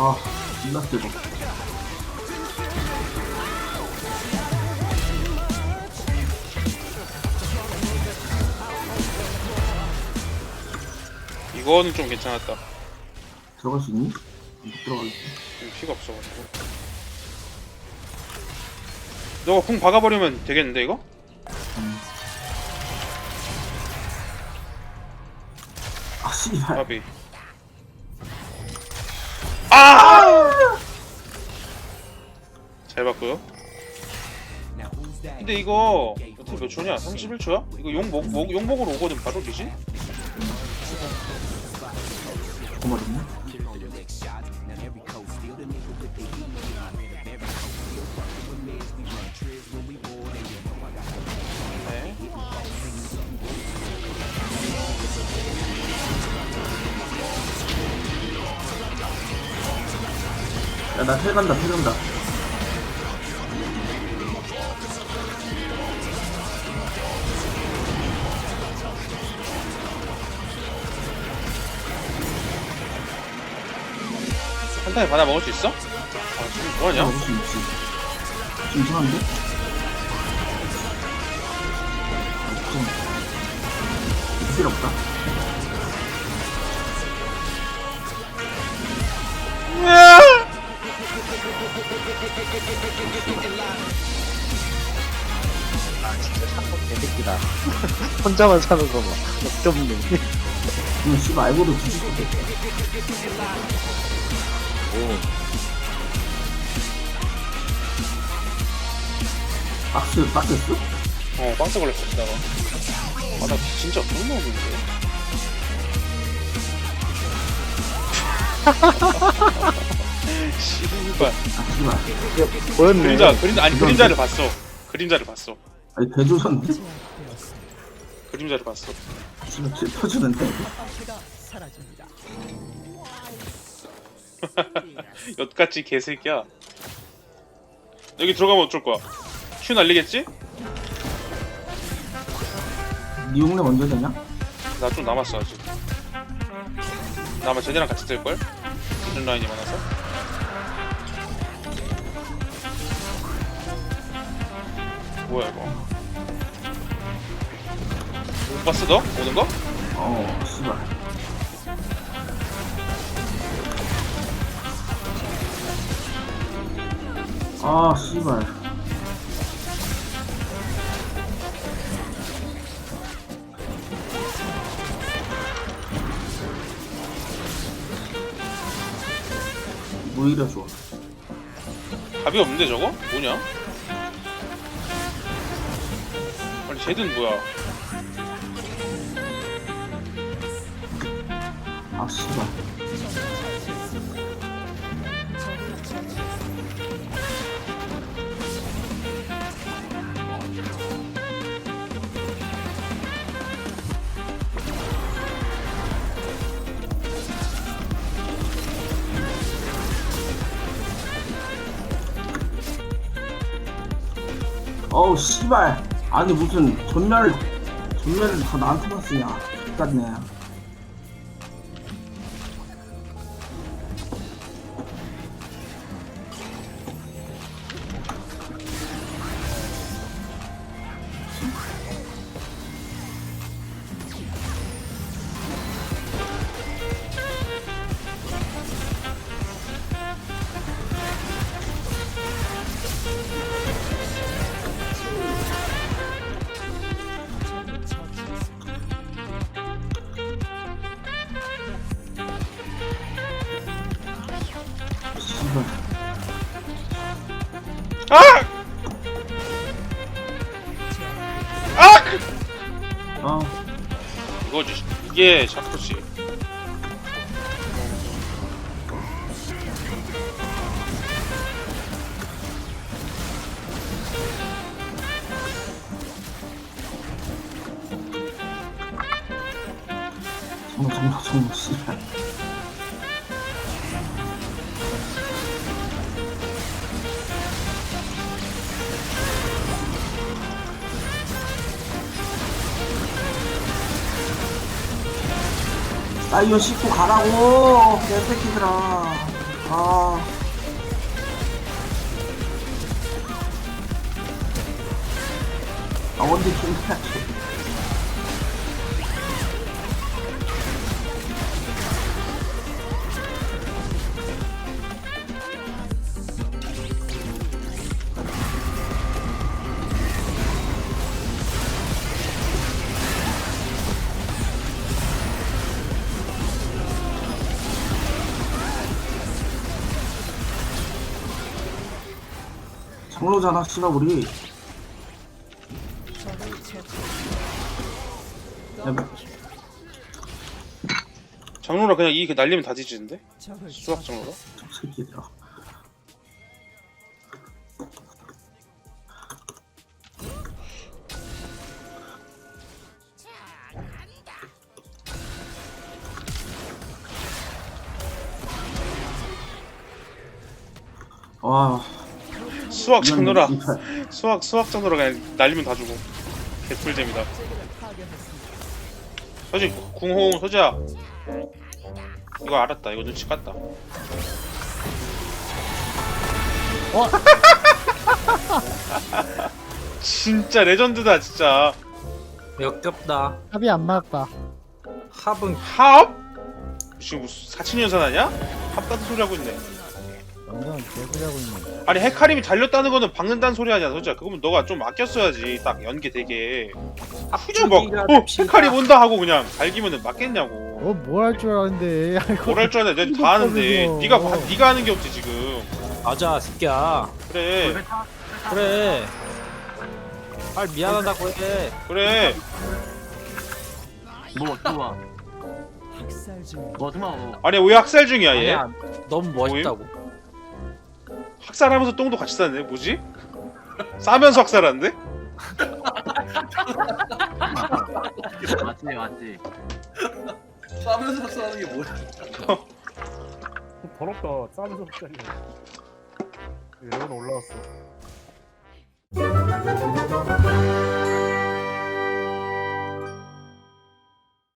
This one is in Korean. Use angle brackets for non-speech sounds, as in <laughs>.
아, 존나 뜨거. 이거는 좀 괜찮았다. 들어갈 수 있니? 못 들어가겠지. 지금 피가 없어가지고. 너가 궁 박아버리면 되겠는데 이거? 음. 아, 씨발. 바비. 잘 봤고요. 근데 이거 어떻게 몇 초냐? 31초야? 이거 용복 목, 용복으로 오거든 바로 리신? 고마웠네. 네. 야, 나텔 간다, 텔 간다. 한 탄에 받아 먹을 수 있어? 아 지금 뭐하냐? 먹을 수 있지. 좀 이상한데? 아, 좀. 필요 없다. 개새끼다. <laughs> 혼자만 사는 거 봐. 역겹네. 그냥 씨발 알고도 뒤질 것 같아. 오. 박스, 박스였어? 어 빵스 걸렸어 이따가. 아나 진짜 존나 어려운데? <laughs> 씨발. 아, 씨발. 보였네. 그림자 그림자 아니 그림자를 봤어. 그림자를 봤어. 아니, 배조선, 그림자를 봤어. 킬 터주는데. <laughs> 엿같이 개새끼야 여기 들어가면 어쩔 거야 큐 날리겠지? 니 용내 먼저 되냐? 나 좀 남았어 아직 나 아마 쟤네랑 같이 뜰 걸? 기준 라인이 많아서 뭐야 이거 못 봤어 너? 오는 거? 어, 씨발. 아, 씨발. 오히려 좋아. 답이 없는데 저거? 뭐냐? 아니 쟤든 뭐야 아, 씨발. 어우, 씨발. 아니, 무슨 전멸, 전멸을 다 나한테만 쓰냐. X같네. 씨발. 아! 아! 아, 이거지 이게 샤프지 정말, 정말, 정말, 씨발. 사이언 씻고 가라고. 개새끼들아. 아. 아, 좀해 장로잖아, 씨발, 우리. 야, 뭐, 장로라 그냥 이 날리면 다 뒤지는데? 수학 장로라? 저 새끼들아. 와, 수학 진짜- 수학 수학 장로라 그냥 날리면 다 죽어 개꿀잼이다 서지 궁호응 소지야 이거 알았다 이거 눈치 깠다 어? <laughs> 진짜 레전드다 진짜 역겹다. 합이 안 맞았다. 합은 합? 지금 무슨 사친연산 하냐? 합 같은 소리 하고 있네 완전 개소리 하고 있네. 아니 헤카림이 달렸다는 거는 박는다는 소리 아니야 소지야 그거면 너가 좀 아꼈어야지 딱 연계 되게 그냥 합주기가 막 어, 헤카림 온다 하고 그냥 갈기면은 맞겠냐고 어, 뭘할줄 알았는데. 아이고. 뭘 할 줄 아냐 내가 다 하는데 이거. <laughs> 네가 봐- 네가 하는 게 없지 지금 맞아, 새끼야. 그래 그래. 아, 미안하다고 해. 그래 뭐 좋아. 뭐 정말 뭐 아니 왜 학살 중이야 얘 아니야, 너무 멋있다고. 학살하면서 똥도 같이 싸네 뭐지? <laughs> 싸면서 학살하는데? 맞지 맞지. 싸면서 학살하는 게 뭐야? <laughs> 더럽다. 싸면서 흑살이야. 레벨 올라왔어.